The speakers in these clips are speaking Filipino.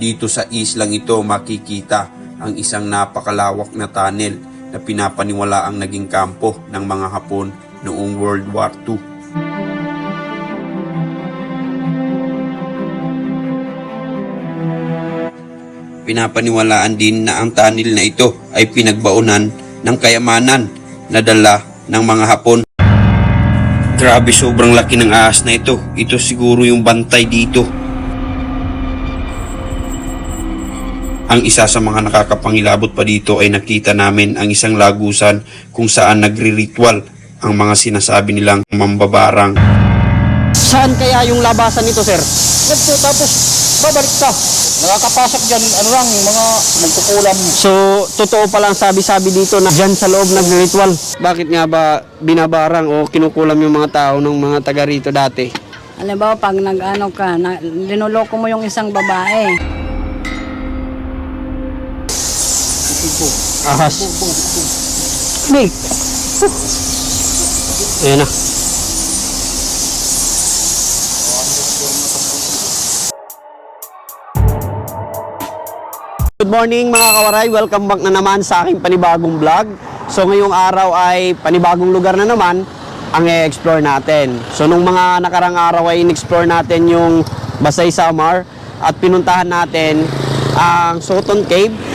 Dito sa islang ito makikita ang isang napakalawak na tunnel na pinapaniwala ang naging kampo ng mga Hapon noong World War II. Pinapaniwalaan din na ang tunnel na ito ay pinagbaunan ng kayamanan na dala ng mga Hapon. Grabe sobrang laki ng ahas na ito. Ito siguro yung bantay dito. Ang isa sa mga nakakapangilabot pa dito ay nakita namin ang isang lagusan kung saan nagri-ritual ang mga sinasabi nilang mambabarang. Saan kaya yung labasan nito, sir? Ganito, tapos babalik ka. Nakakapasok dyan, ano lang, mga nagkukulam. So, totoo palang sabi-sabi dito na dyan sa loob nag-ritual. Bakit nga ba binabarang o kinukulam yung mga tao ng mga taga rito dati? Halimbawa, pag nag-ano ka, na, linuloko mo yung isang babae. Ahas. Snake. Ayan na. Good morning mga kawaray, welcome back na naman sa aking panibagong vlog. So ngayong araw ay panibagong lugar na naman ang i-explore natin. So nung mga nakarang araw ay in-explore natin yung Basay Samar at pinuntahan natin ang Soton Cave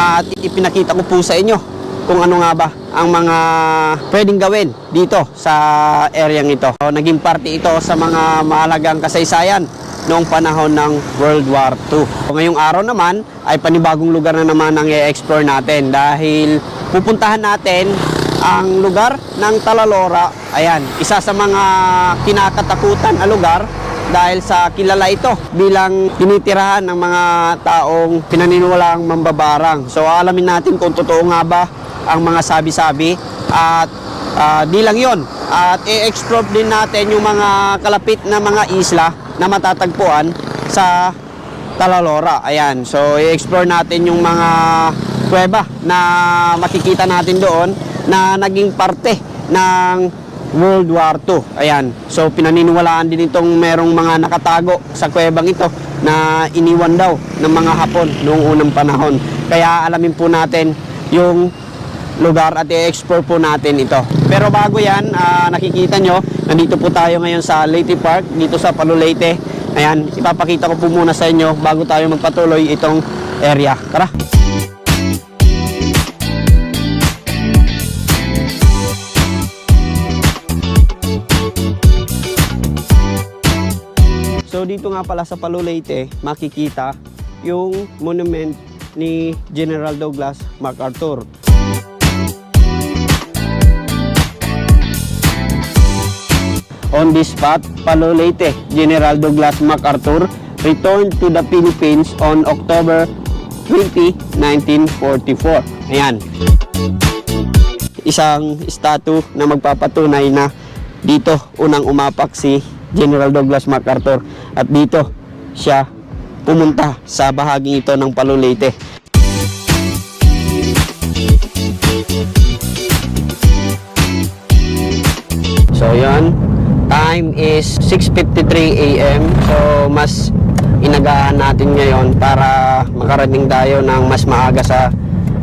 at ipinakita ko po sa inyo kung ano nga ba ang mga pwedeng gawin dito sa area ito. So, naging parte ito sa mga mahalagang kasaysayan noong panahon ng World War II. So, ngayong araw naman ay panibagong lugar na naman ang i-explore natin dahil pupuntahan natin ang lugar ng Talalora. Ayan, isa sa mga kinakatakutan na lugar dahil sa kilala ito bilang tinitirahan ng mga taong pinaniniwalaang mambabarang. So alamin natin kung totoo nga ba ang mga sabi-sabi at ah, di lang yon at i-explore din natin yung mga kalapit na mga isla na matatagpuan sa Talalora. Ayan, so i-explore natin yung mga kuweba na makikita natin doon na naging parte ng World War II. Ayan. So pinaniniwalaan din itong merong mga nakatago sa kuwebang ito na iniwan daw ng mga Hapon noong unang panahon. Kaya alamin po natin yung lugar at i-explore po natin ito. Pero bago yan, ah, nakikita nyo, nandito po tayo ngayon sa Leyte Park, dito sa Palo Leyte. Ayan, ipapakita ko po muna sa inyo bago tayo magpatuloy itong area. Tara! Dito nga pala sa Palo Leyte, makikita yung monument ni General Douglas MacArthur. On this spot, Palo Leyte, General Douglas MacArthur returned to the Philippines on October 20, 1944. Ayan. Isang statue na magpapatunay na dito unang umapak si General Douglas MacArthur at dito siya pumunta sa bahaging ito ng Palo Leyte. So yan, time is 6.53 a.m. So mas inagahan natin ngayon para makarating tayo ng mas maaga sa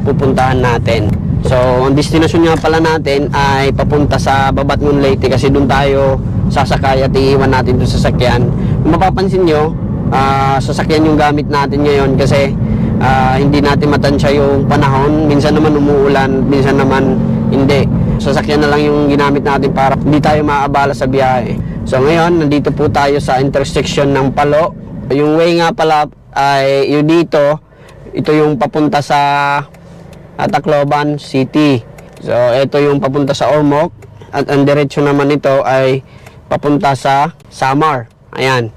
pupuntahan natin. So ang destination nga pala natin ay papunta sa Babatngon Leyte kasi doon tayo sasakay at iiwan natin doon sa sasakyan. Mapapansin nyo, ah, sasakyan yung gamit natin ngayon kasi ah, hindi natin matansya yung panahon. Minsan naman umuulan, minsan naman hindi. Sasakyan na lang yung ginamit natin para hindi tayo maabala sa biyahe. So ngayon, nandito po tayo sa intersection ng Palo. Yung way nga pala ay yung dito, ito yung papunta sa ah, Tacloban City. So ito yung papunta sa Ormoc at ang diretsyo naman ito ay papunta sa Samar. Ayan.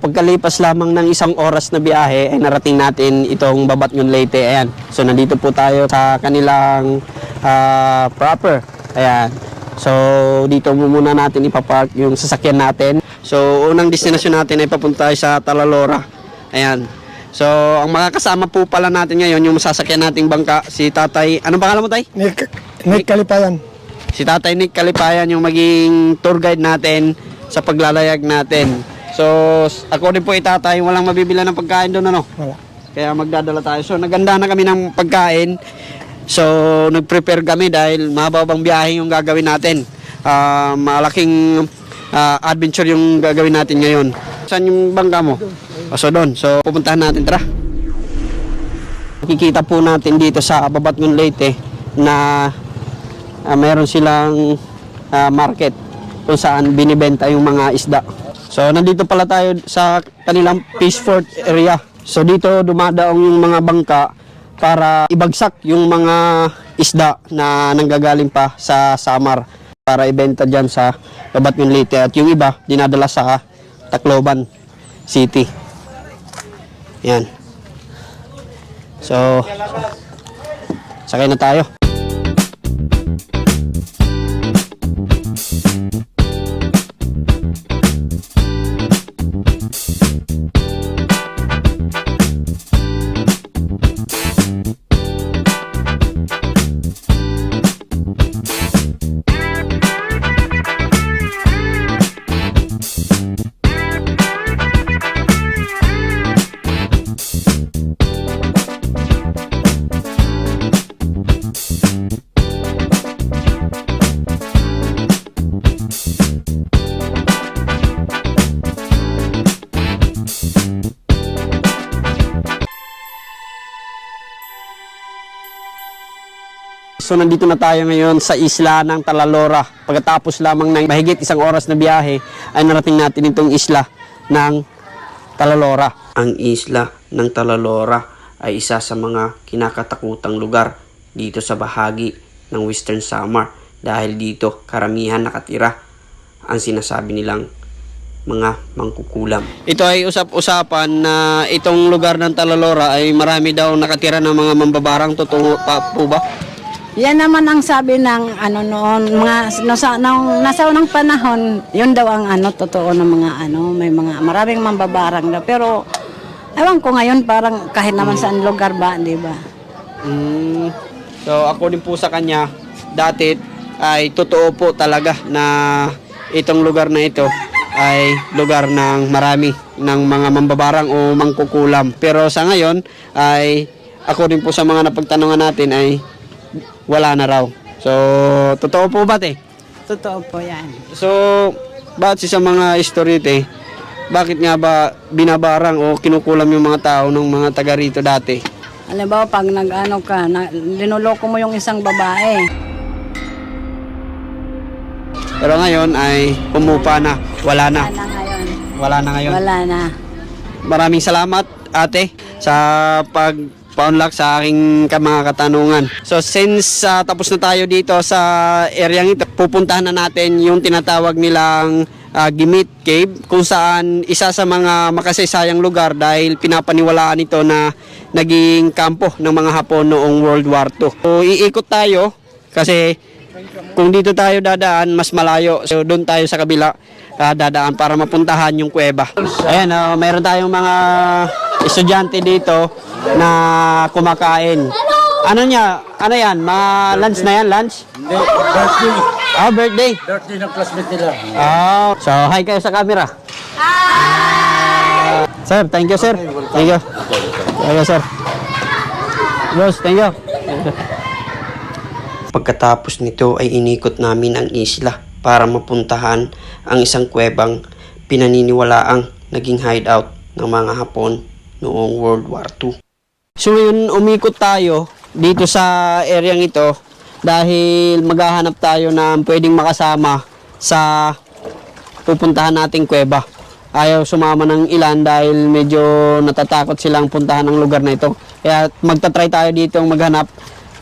Pagkalipas lamang ng isang oras na biyahe ay narating natin itong Babatngon Leyte. Ayan. So nandito po tayo sa kanilang ah, proper. Ayan. So dito muna natin ipapark yung sasakyan natin. So unang destinasyon natin ay papunta tayo sa Talalora. Ayan. So ang makakasama po pala natin ngayon yung sasakyan nating bangka si Tatay. Anong pangalan mo, Tay? Nick, Nick Kalipayan. Si Tatay Nick Kalipayan yung maging tour guide natin sa paglalayag natin. So, ako rin po itatay, walang mabibila ng pagkain doon ano. Wala. Kaya magdadala tayo. So, naganda na kami ng pagkain. So, nag-prepare kami dahil mahababang biyahe yung gagawin natin. Ah, malaking ah, adventure yung gagawin natin ngayon. Saan yung bangka mo? O, so, doon. So, pupuntahan natin. Tara. Makikita po natin dito sa Babatngon Leyte na ah, meron silang ah, market kung saan binibenta yung mga isda. So nandito pala tayo sa kanilang Peacefort area. So dito dumadaong yung mga bangka para ibagsak yung mga isda na nanggagaling pa sa Samar para ibenta dyan sa Babatngon Leyte at yung iba dinadala sa Tacloban City. Yan. So, sakay na tayo. So nandito na tayo ngayon sa isla ng Talalora. Pagkatapos lamang ng mahigit isang oras na biyahe ay narating natin itong isla ng Talalora. Ang isla ng Talalora ay isa sa mga kinakatakutang lugar dito sa bahagi ng Western Samar dahil dito karamihan nakatira ang sinasabi nilang mga mangkukulam. Ito ay usap-usapan na itong lugar ng Talalora ay marami daw nakatira ng mga mambabarang. Totoo pa po ba? Yan naman ang sabi ng ano noon, mga nasa, nung, nasa unang panahon, yun daw ang ano, totoo ng mga ano, may mga maraming mambabarang daw. Pero, ewan ko ngayon, parang kahit naman saan lugar ba, di ba? Mm, so according po sa kanya, dati ay totoo po talaga na itong lugar na ito ay lugar ng marami ng mga mambabarang o mangkukulam. Pero sa ngayon ay according po sa mga napagtanungan natin ay wala na raw. So totoo po ba te? Totoo po yan. So bakit sa mga history te, bakit nga ba binabarang o kinukulam yung mga tao ng mga taga rito dati? Halimbawa, pag nag-ano ka, na, linuloko mo yung isang babae. Pero ngayon ay pumupa na, wala na. Wala na ngayon. Wala na ngayon. Wala na. Maraming salamat ate sa pag paunlak sa aking mga katanungan. So since ah, tapos na tayo dito sa area ito, pupuntahan na natin yung tinatawag nilang ah, Gimit Cave kung saan isa sa mga makasaysayang lugar dahil pinapaniwalaan ito na naging kampo ng mga Hapon noong World War II. So iikot tayo kasi kung dito tayo dadaan, mas malayo. So doon tayo sa kabila ah, dadaan para mapuntahan yung kuweba. Ayan, oh, mayroon tayong mga estudyante dito na kumakain. Ano niya? Ano yan? Mga lunch na yan? Lunch? Hindi, birthday. Ah, birthday. Birthday ng classmate nila. Ah, so hi kayo sa camera. Hi! Sir, thank you, sir. Thank you. Thank you, sir. Boss, thank you. Pagkatapos nito ay inikot namin ang isla para mapuntahan ang isang kuwebang pinaniniwalaang naging hideout ng mga Hapon noong World War II. So ngayon umikot tayo dito sa area ito dahil maghahanap tayo ng pwedeng makasama sa pupuntahan nating kuweba. Ayaw sumama ng ilan dahil medyo natatakot silang puntahan ang lugar na ito. Kaya magta-try tayo dito maghanap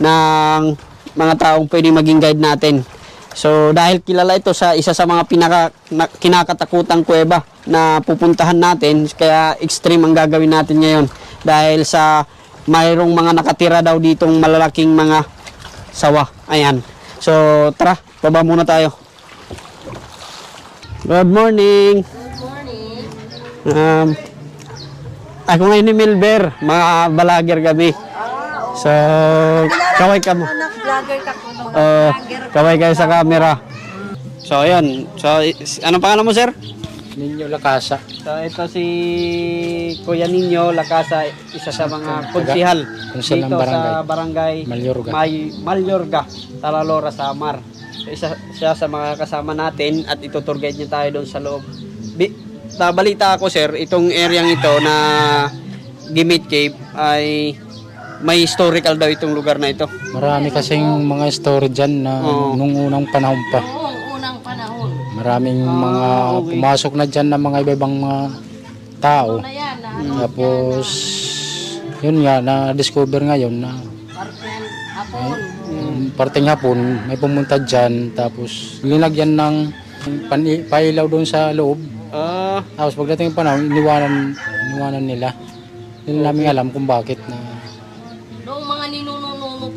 ng mga taong pwedeng maging guide natin. So dahil kilala ito sa isa sa mga pinaka na, kinakatakutang kuweba na pupuntahan natin, kaya extreme ang gagawin natin ngayon dahil sa mayroong mga nakatira daw ditong malalaking mga sawa. Ayan. So tara, baba muna tayo. Good morning. Good morning. Um, ako ngayon ni Milber, mga balager kami. So, kaway ka mo. Vlogger ka. Uh, kaway kayo sa camera. So, ayun. So, anong pangalan mo, sir? Ninyo lakasa. So, ito si Kuya Ninyo Lakasa, isa sa mga konsihal dito barangay. sa barangay Malyorga. May, Malyorga, Talalora, Samar. So, isa siya sa mga kasama natin at itutour guide niya tayo doon sa loob. Bi, nabalita ako, sir, itong area ito na Gimit Cave ay may historical daw itong lugar na ito. Marami kasing mga story dyan na Oo. nung unang panahon pa. unang panahon. Maraming mga Ah, okay. pumasok na dyan na mga iba-ibang mga tao. Na yan, na Tapos, yun nga, na-discover ngayon na parten, hapon. um, parting hapon, may pumunta dyan. Tapos, linagyan ng pani- pailaw doon sa loob. Ah, Tapos, pagdating ng panahon, iniwanan, iniwanan nila. Hindi namin alam kung bakit na mga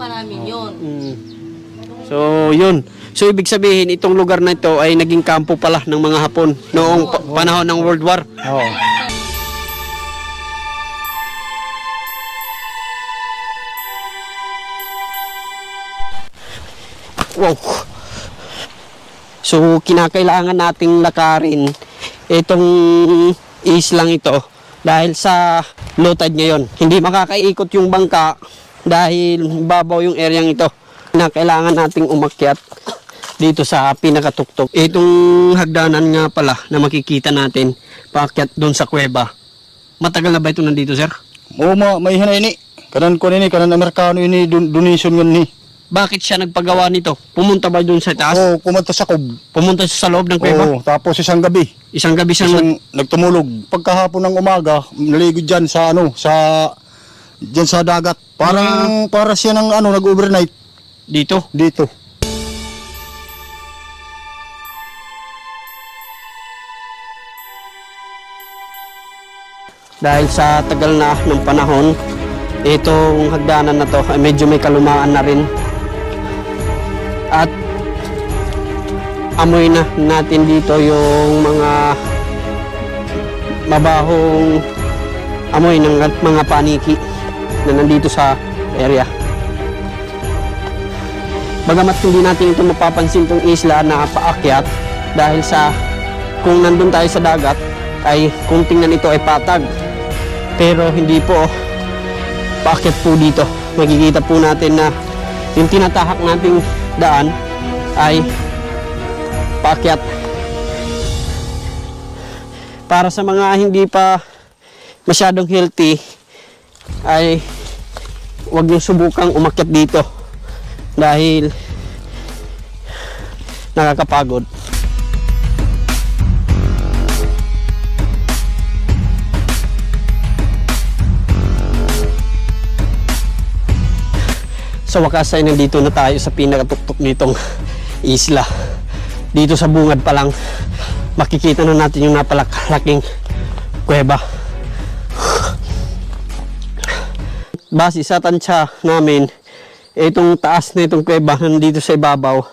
pa namin yon. Mm. So, yun. So, ibig sabihin, itong lugar na ito ay naging kampo pala ng mga Hapon noong pa- panahon ng World War. Oo. Wow. So, kinakailangan nating lakarin itong islang ito dahil sa low tide ngayon. Hindi makakaikot yung bangka dahil babaw yung area ito. Kinakailangan nating umakyat dito sa pinakatuktok. Itong hagdanan nga pala na makikita natin paakyat doon sa kuweba. Matagal na ba ito nandito, sir? Oo, ma, may hinay ni. Kanan ko ni, kanan Amerikano ini, don- donation yun ni. Bakit siya nagpagawa nito? Pumunta ba doon sa taas? Oo, pumunta sa kub. Pumunta sa loob ng kuweba? Oo, tapos isang gabi, Isang gabi siyang isang nagtumulog. Pagkahapon ng umaga, naligo dyan sa ano, sa dyan sa dagat. Parang para siya ng ano, nag-overnight dito. dito. Dahil sa tagal na ng panahon, itong hagdanan na to ay medyo may kalumaan na rin. At amoy na natin dito yung mga mabahong amoy ng mga paniki na nandito sa area. Bagamat hindi natin ito mapapansin itong isla na paakyat dahil sa kung nandun tayo sa dagat ay kung tingnan ito ay patag. Pero hindi po paakyat po dito. Makikita po natin na yung tinatahak nating daan ay paakyat. Para sa mga hindi pa masyadong healthy ay huwag niyong subukang umakyat dito dahil nakakapagod Sa wakas ay nandito na tayo sa pinakatuktok nitong isla. Dito sa bungad pa lang, makikita na natin yung napalaking kuweba. Base sa tansya namin, itong taas na itong kuweba nandito sa ibabaw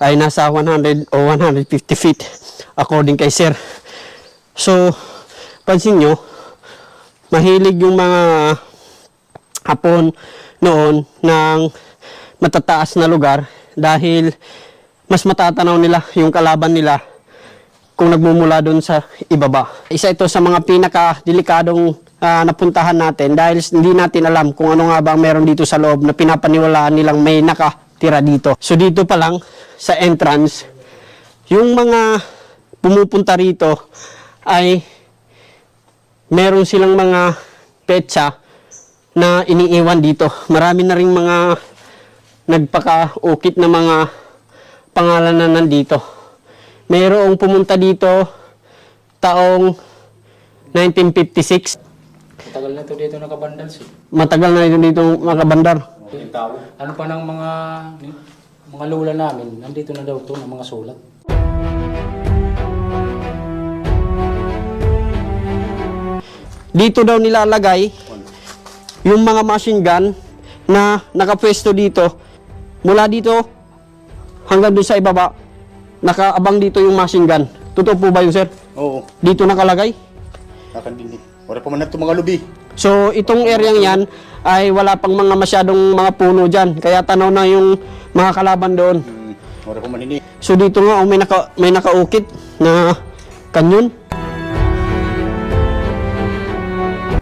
ay nasa 100 o 150 feet according kay sir. So, pansin nyo, mahilig yung mga hapon noon ng matataas na lugar dahil mas matatanaw nila yung kalaban nila kung nagmumula doon sa ibaba. Isa ito sa mga pinaka-delikadong ah, napuntahan natin dahil hindi natin alam kung ano nga ba ang meron dito sa loob na pinapaniwalaan nilang may nakatira dito. So dito pa lang sa entrance, yung mga pumupunta rito ay meron silang mga petsa na iniiwan dito. Marami na ring mga nagpaka-ukit na mga pangalan na nandito. Mayroong pumunta dito taong 1956. Tagal na to dito nakabandal si. Matagal na ito dito makabandar. Ano pa ng mga mga lula namin, nandito na daw to ng mga sulat. Dito daw nilalagay yung mga machine gun na nakapwesto dito. Mula dito hanggang doon sa ibaba, nakaabang dito yung machine gun. Totoo po ba yun, sir? Oo, Dito nakalagay? nakan din. Wala pa man na itong mga lubi. So, itong area yan ay wala pang mga masyadong mga puno dyan. Kaya tanaw na yung mga kalaban doon. Hmm, wala pa man ini. So, dito nga oh, may, naka, may nakaukit na kanyon.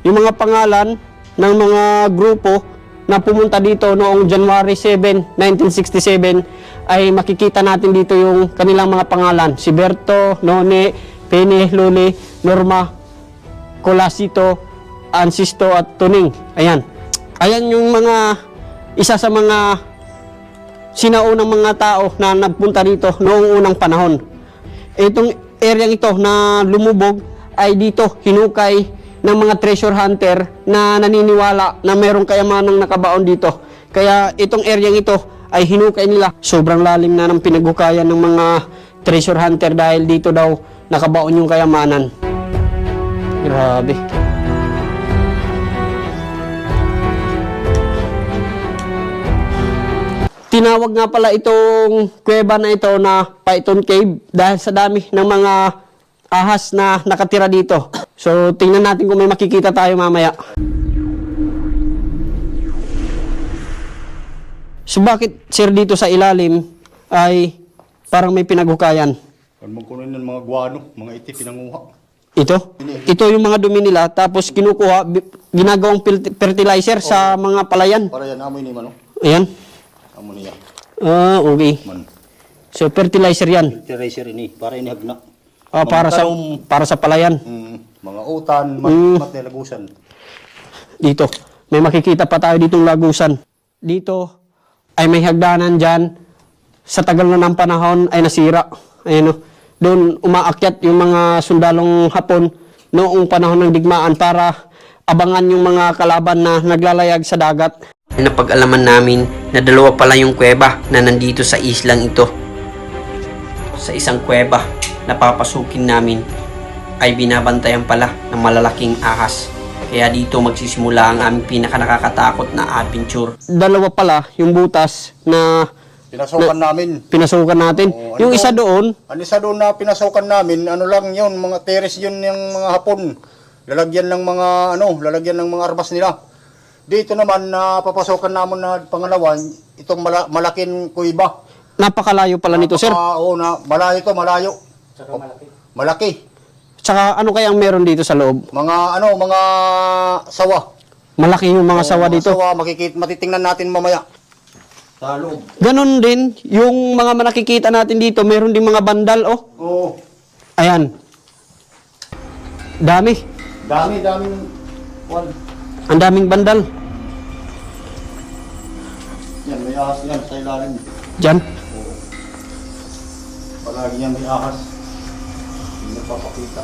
Yung mga pangalan ng mga grupo na pumunta dito noong January 7, 1967 ay makikita natin dito yung kanilang mga pangalan. Si Berto, None, Pene, Luli, Norma, Colasito, Ansisto at Tuning. Ayan. Ayan yung mga isa sa mga sinaunang mga tao na nagpunta rito noong unang panahon. Itong area ito na lumubog ay dito hinukay ng mga treasure hunter na naniniwala na mayroong kayamanang nakabaon dito. Kaya itong area ito ay hinukay nila. Sobrang lalim na ng pinaghukayan ng mga treasure hunter dahil dito daw nakabaon yung kayamanan. Grabe. Tinawag nga pala itong kuweba na ito na Python Cave dahil sa dami ng mga ahas na nakatira dito. So, tingnan natin kung may makikita tayo mamaya. So, bakit sir dito sa ilalim ay parang may pinaghukayan? Ano mong kunin ng mga guano, mga iti pinanguha. Ito? Ito yung mga dumi nila tapos kinukuha, ginagawang fertilizer sa mga palayan. Para yan, amoy ni Mano. Ayan. Amo niya. Ah, okay. Man. So, fertilizer yan. Eraser ini, para inihagna. Ah, para sa para sa palayan. Hmm, mga utan, mat, Mm. mat. Dito. May makikita pa tayo ditong lagusan. Dito ay may hagdanan dyan. Sa tagal na ng panahon ay nasira. Ayan o. Doon umaakyat yung mga sundalong hapon noong panahon ng digmaan para abangan yung mga kalaban na naglalayag sa dagat. Napag-alaman namin na dalawa pala yung kuweba na nandito sa islang ito. Sa isang kuweba na papasukin namin ay binabantayan pala ng malalaking ahas. Kaya dito magsisimula ang aming pinaka nakakatakot na adventure. Dalawa pala yung butas na Pinasukan namin. pinasukan natin. Oo, ano yung isa doon, Ano isa doon na pinasukan namin, ano lang yun, mga teres yun yung mga hapon. Lalagyan ng mga, ano, lalagyan ng mga arbas nila. Dito naman, na papasokan namin na pangalawan, itong mala, malaking kuiba. napakalayo pala nito, sir. Ah, oo, na, malayo to, malayo. Tsaka malaki. Malaki. Tsaka ano kayang meron dito sa loob? Mga, ano, mga sawa. Malaki yung mga sawa Oo, dito. Sawa, makikita, matitingnan natin mamaya. Sa loob. Ganon din, yung mga nakikita natin dito, meron din mga bandal, oh. Oo. Ayan. Dami. Dami, daming, one. Ang daming bandal. Yan, may ahas yan sa ilalim. Diyan. Palagi yan may ahas. Hindi nagpapakita.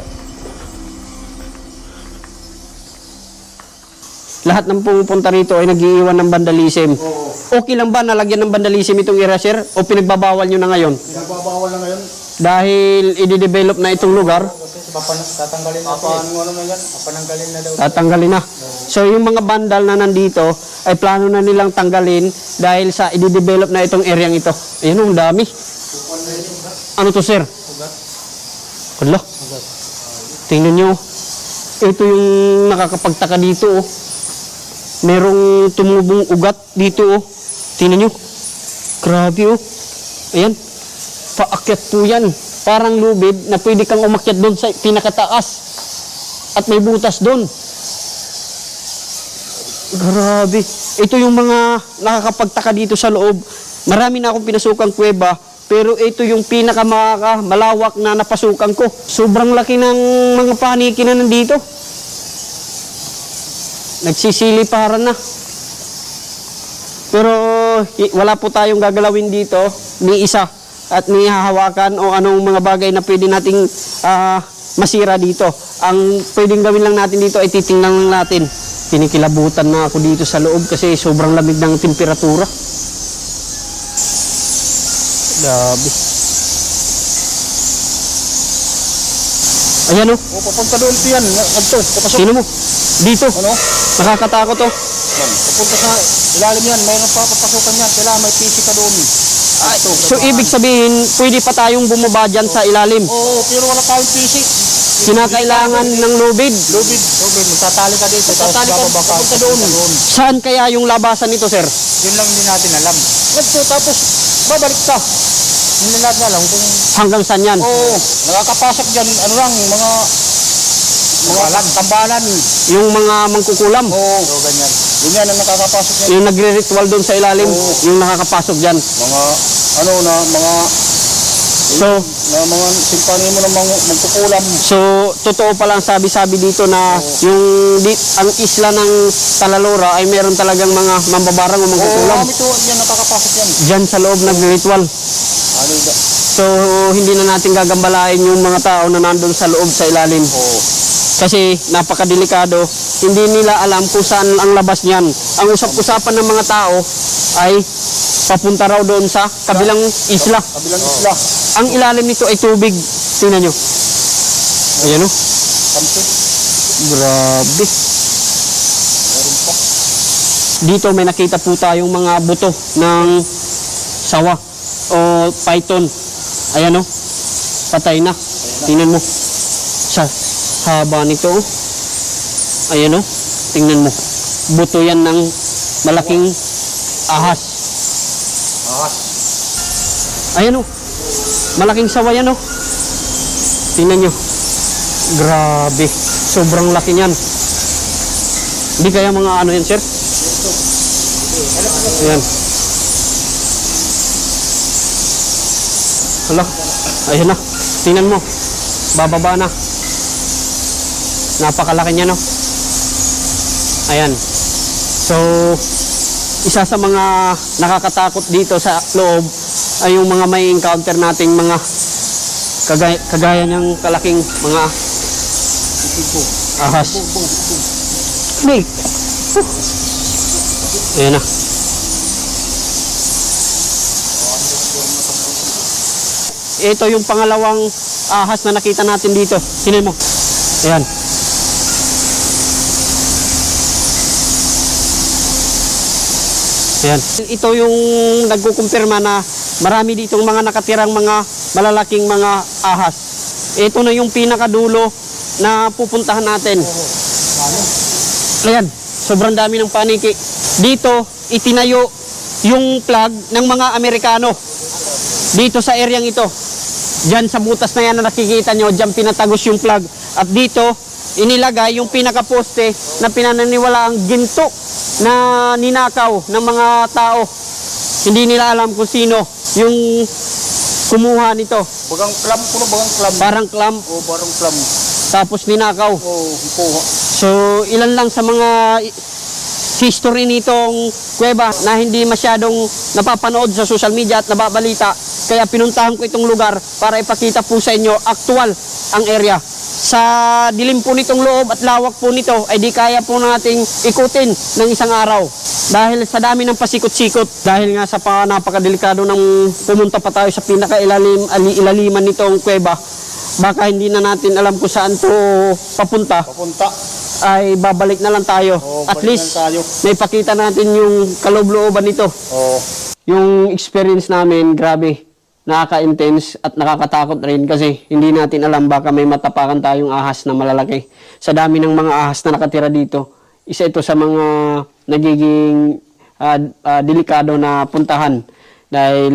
Lahat ng pumupunta rito ay nag-iiwan ng vandalism. Okay lang ba nalagyan ng vandalism itong eraser o pinagbabawal nyo na ngayon? Pinagbabawal na ngayon. Dahil i-develop na itong lugar, Kasi papan tatanggalin na Paano ano na yan? Papananggalin na daw. tatanggalin na. So yung mga bandal na nandito ay plano na nilang tanggalin dahil sa i-develop na itong area ito. Ayun, ang dami. Ano to, sir? Hala. Tingnan nyo. Ito yung nakakapagtaka dito, oh. Merong tumubong ugat dito, oh. Tingnan nyo. Grabe, oh. Ayan. Paakyat po yan. Parang lubid na pwede kang umakyat doon sa pinakataas. At may butas doon. Grabe. Ito yung mga nakakapagtaka dito sa loob. Marami na akong pinasukang kuweba, pero ito yung pinakamaka malawak na napasukan ko. Sobrang laki ng mga paniki na nandito. Nagsisiliparan na. Pero wala po tayong gagalawin dito, ni isa at ni hahawakan o anong mga bagay na pwede nating ah, masira dito. Ang pwedeng gawin lang natin dito ay titingnan lang natin. Pinikilabutan na ako dito sa loob kasi sobrang lamig ng temperatura. Grabe. Ayan oh. O, papunta doon ito yan. Ito, papasok. Sino mo? Dito. Ano? Nakakatakot oh. Yan. Papunta sa ilalim yan. Mayroon pa papasokan yan. Kailangan may PC ka doon. Ay, so ibig sabihin, pwede pa tayong bumaba dyan sa ilalim. Oo, pero wala tayong PC. Kinakailangan ng lubid. Lubid. Lubid. Magtatali ka dito. Magtatali ka. Papunta doon. doon. Saan kaya yung labasan nito, sir? Yun lang hindi natin alam. Ito, tapos babalik ka. Hindi natin alam kung... Hanggang saan yan? Oo, nakakapasok dyan, ano lang, mga... Mga tambalan. Yung mga mangkukulam. Oo, so, ganyan. Yun yan ang nakakapasok yan. Yung nagre-ritual doon sa ilalim, Oo. yung nakakapasok dyan. Mga, ano na, mga... So, Na mga simpani mo ng mga magkukulam. so totoo pa lang sabi-sabi dito na yung di, ang isla ng Talalora ay meron talagang mga mambabarang o Oo, mangkukulam. kami to, yan nakakapasok yan. Diyan sa loob nagre-ritual. So, hindi na natin gagambalain yung mga tao na nandun sa loob sa ilalim. Oo. Kasi napakadelikado, hindi nila alam kung saan ang labas niyan. Ang usap-usapan ng mga tao ay papunta raw doon sa kabilang isla. Kabilang isla. Ang ilalim nito ay tubig. Tingnan nyo. Ayan o. Kamsi. Grabe. Dito may nakita po tayong mga buto ng sawa o python. Ayan o. Patay na. Tingnan mo. Sa haba nito. oh. Ayan o. Tingnan mo. Buto yan ng malaking ahas. Ahas. Ayan o. Malaking sawa yan o. Tingnan nyo. Grabe. Sobrang laki niyan. Hindi kaya mga ano yan, sir? Ayan. Hala. Ayan na. Tingnan mo. Bababa na. Napakalaki niya, no? Ayan. So, isa sa mga nakakatakot dito sa loob ay yung mga may encounter nating mga kagaya, kagaya niyang kalaking mga ahas. Snake. Ayan na. Ito yung pangalawang ahas na nakita natin dito. Sinin mo. Ayan. Ayan. Ito yung nagkukumpirma na marami ditong mga nakatirang mga malalaking mga ahas. Ito na yung pinakadulo na pupuntahan natin. Ayan, sobrang dami ng paniki. Dito, itinayo yung flag ng mga Amerikano. Dito sa areang ito. Diyan sa butas na yan na nakikita nyo, diyan pinatagos yung flag. At dito, inilagay yung pinakaposte na pinananiwala ang ginto na ninakaw ng mga tao. Hindi nila alam kung sino yung kumuha nito. Bagang clam, puno bagang clam. Parang clamp, Oo, parang clam. tapos ninakaw. Oo, kuha. So, ilan lang sa mga history nitong kuweba na hindi masyadong napapanood sa social media at nababalita. Kaya pinuntahan ko itong lugar para ipakita po sa inyo aktual ang area. Sa dilim po nitong loob at lawak po nito ay di kaya po nating ikutin ng isang araw. Dahil sa dami ng pasikot-sikot, dahil nga sa pa, napakadelikado ng pumunta pa tayo sa pinakailalim ali- ilaliman nitong kuweba, baka hindi na natin alam kung saan to papunta Papunta. ay babalik na lang tayo. Oo, At least, tayo. may pakita natin yung kaloob-looban nito. Oo. Yung experience namin, grabe, nakaka-intense at nakakatakot rin kasi hindi natin alam baka may matapakan tayong ahas na malalaki. Sa dami ng mga ahas na nakatira dito, isa ito sa mga nagiging ah, ah, delikado na puntahan. Dahil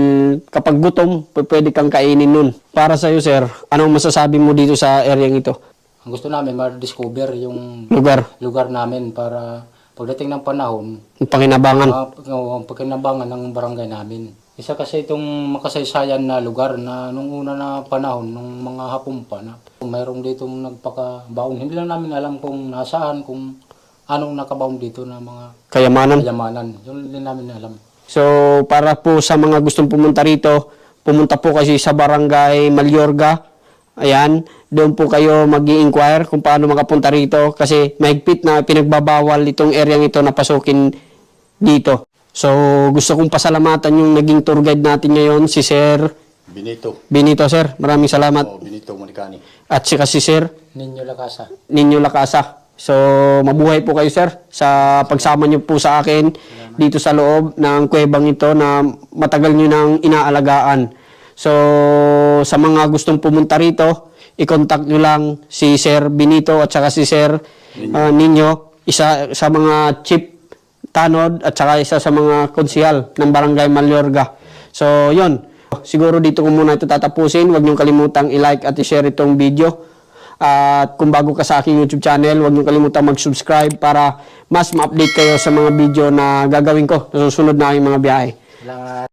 kapag gutom, pwede kang kainin nun. Para sa'yo, sir, anong masasabi mo dito sa area ito? Ang gusto namin, ma-discover yung Lugar, lugar namin para pagdating ng panahon, panginabangan. uh, ang pagkinabangan ng barangay namin. Isa kasi itong makasaysayan na lugar na nung una na panahon, nung mga hapon pa na mayroong ditong nagpakabaon. Hindi lang namin alam kung nasaan, kung anong nakabaon dito na mga Kayamanan. kayamanan. Yun din namin alam. So, para po sa mga gustong pumunta rito, pumunta po kasi sa barangay Malyorga. Ayan, doon po kayo mag inquire kung paano makapunta rito kasi mahigpit na pinagbabawal itong area ito na pasukin dito. So, gusto kong pasalamatan yung naging tour guide natin ngayon, si Sir Benito. Benito, Sir. Maraming salamat. Oh, Benito Monicani. At si kasi Sir Ninyo lakasa. Ninyo Lakasa. So, mabuhay po kayo, Sir, sa pagsama niyo po sa akin dito sa loob ng kuwebang ito na matagal niyo nang inaalagaan. So, sa mga gustong pumunta rito, i-contact nyo lang si Sir Benito at saka si Sir uh, Ninyo, isa sa mga chief tanod at saka isa sa mga konsihal ng Barangay Malyorga. So, yon. Siguro dito ko muna ito tatapusin. Huwag niyong kalimutang i-like at i-share itong video. At kung bago ka sa aking YouTube channel, huwag niyong kalimutang mag-subscribe para mas ma-update kayo sa mga video na gagawin ko sa susunod na aking mga biyahe. Salamat.